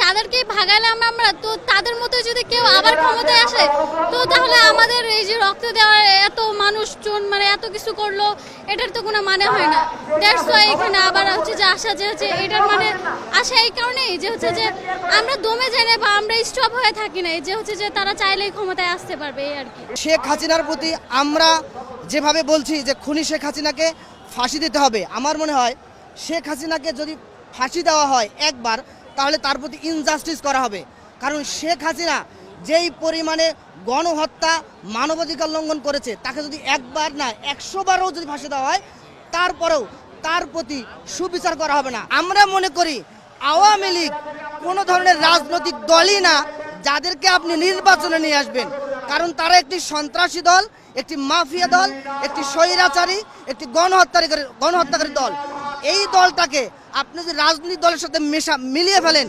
যাদেরকে ভাগালাম আমরা তো তাদের মতো যদি কেউ আবার ক্ষমতায় আসে তো তাহলে আমাদের এই যে রক্ত দেওয়ার এত মানুষজন মানে এত কিছু করল এটার তো কোনো মানে হয় না। দ্যাটস ওয়াই এখানে আবার হচ্ছে যে আসা যে হচ্ছে এটার মানে আসা এই কারণেই যে হচ্ছে যে আমরা দমে যাই না বা আমরা স্টপ হয়ে থাকি না যে হচ্ছে যে তারা চাইলেই ক্ষমতায় আসতে পারবে এই আর কি। শেখ হাসিনার প্রতি আমরা যেভাবে বলছি যে খুনি শেখ হাসিনাকে ফাঁসি দিতে হবে আমার মনে হয় শেখ হাসিনাকে যদি ফাঁসি দেওয়া হয় একবার তাহলে তার প্রতি ইনজাস্টিস করা হবে। কারণ শেখ হাসিনা যেই পরিমাণে গণহত্যা, মানবাধিকার লঙ্ঘন করেছে, তাকে যদি একবার না, একশো বারও যদি ফাঁসি দেওয়া হয়, তারপরেও তার প্রতি সুবিচার করা হবে না। আমরা মনে করি আওয়ামী লীগ কোনো ধরনের রাজনৈতিক দলই না যাদেরকে আপনি নির্বাচনে নিয়ে আসবেন। কারণ তারা একটি সন্ত্রাসী দল, একটি মাফিয়া দল, একটি স্বৈরাচারী, একটি গণহত্যাকারী গণহত্যাকারী দল। এই দলটাকে আপনি যে রাজনৈতিক দলের সাথে মেশা মিলিয়ে ফেলেন